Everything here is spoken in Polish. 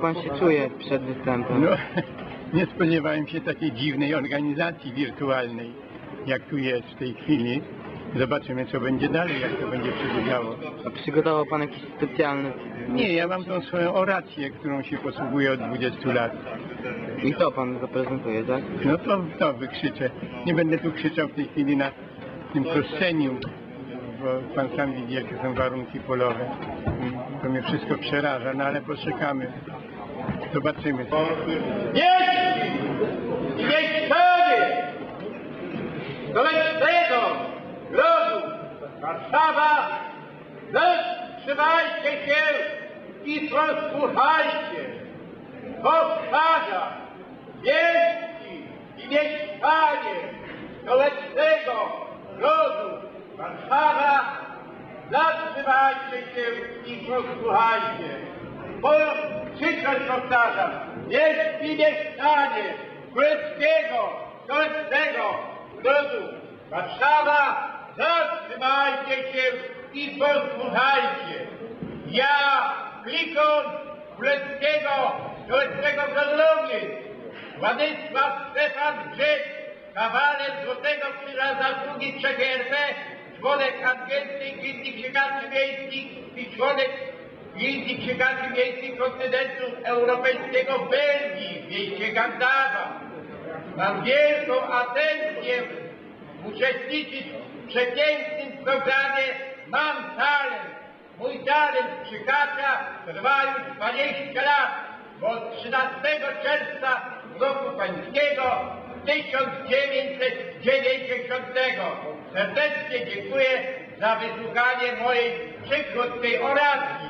Pan się czuje przed występem? No, nie spodziewałem się takiej dziwnej organizacji wirtualnej, jak tu jest w tej chwili. Zobaczymy, co będzie dalej, jak to będzie przebiegało. A przygotował Pan jakiś specjalny... Nie, ja mam tą swoją orację, którą się posługuję od 20 lat. I to Pan zaprezentuje, tak? No to, to wykrzyczę. Nie będę tu krzyczał w tej chwili na tym prosceniu, bo pan sam widzi, jakie są warunki polowe. To mnie wszystko przeraża, no ale poczekamy. Zobaczymy. I niech stanie! Do lepszego grodu Warszawa! Zatrzymajcie się i posłuchajcie! Powtarzam! Wielki i niech do lepszego grodu Warszawa! Zatrzymajcie się i posłuchajcie! Bo trzykroć powtarzam, jest i mieszkanie królewskiego, królewskiego ludu. Warszawa, zatrzymajcie się i posłuchajcie. Ja, klikon królewskiego, królewskiego Wrocławia, Władysław Stefan Grzyb, kawaler Złotego Krzyża Zasługi Trzech członek Angielskiej Gildii Księgarzy Miejskich i członek Gildii Księgarzy Miejskich Kontynentu Europejskiego w Belgii, w mieście Gandawa. Mam wielką atencję uczestniczyć w przepięknym programie Mam talent. Mój talent krzykacza trwa już 20 lat, bo od 13 czerwca roku pańskiego 1990. Serdecznie dziękuję za wysłuchanie mojej przykrótkiej oracji.